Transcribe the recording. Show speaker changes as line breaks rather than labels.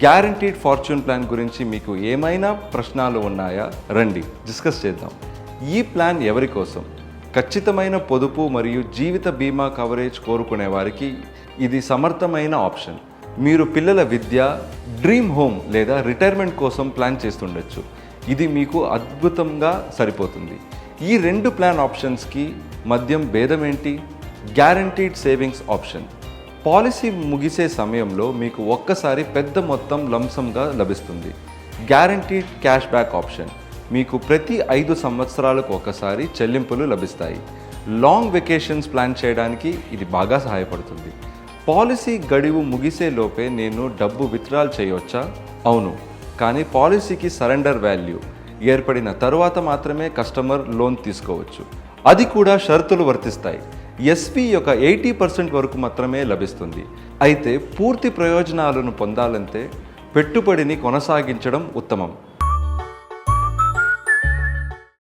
Guaranteed fortune plan గురించి మీకు ఏమైనా ప్రశ్నలు ఉన్నాయా? రండి డిస్కస్ చేద్దాం. ఈ ప్లాన్ ఎవరి కోసం? ఖచ్చితమైన పొదుపు మరియు జీవిత బీమా కవరేజ్ కోరుకునే వారికి ఇది సమర్థమైన ఆప్షన్. మీరు పిల్లల విద్య డ్రీమ్ హోమ్ లేదా రిటైర్మెంట్ కోసం ప్లాన్ చేస్తుండొచ్చు. ఇది మీకు అద్భుతంగా సరిపోతుంది. ఈ రెండు ప్లాన్ ఆప్షన్స్కి మద్యం భేదం ఏంటి గ్యారంటీడ్ సేవింగ్స్ ఆప్షన్. పాలసీ ముగిసే సమయంలో మీకు ఒక్కసారి పెద్ద మొత్తం లంసంగా లభిస్తుంది. గ్యారంటీడ్ క్యాష్ బ్యాక్ ఆప్షన్ మీకు ప్రతి ఐదు సంవత్సరాలకు ఒకసారి చెల్లింపులు లభిస్తాయి. లాంగ్ వెకేషన్స్ ప్లాన్ చేయడానికి ఇది బాగా సహాయపడుతుంది. పాలసీ గడువు ముగిసే లోపే నేను డబ్బు విత్డ్రాల్ చేయవచ్చా అవును. కానీ పాలసీకి సరెండర్ వాల్యూ ఏర్పడిన తరువాత మాత్రమే కస్టమర్ లోన్ తీసుకోవచ్చు. అది కూడా షరతులు వర్తిస్తాయి. ఎస్పీ యొక్క ఎయిటీ పర్సెంట్ వరకు మాత్రమే లభిస్తుంది. అయితే పూర్తి ప్రయోజనాలను పొందాలంటే పెట్టుబడిని కొనసాగించడం ఉత్తమం.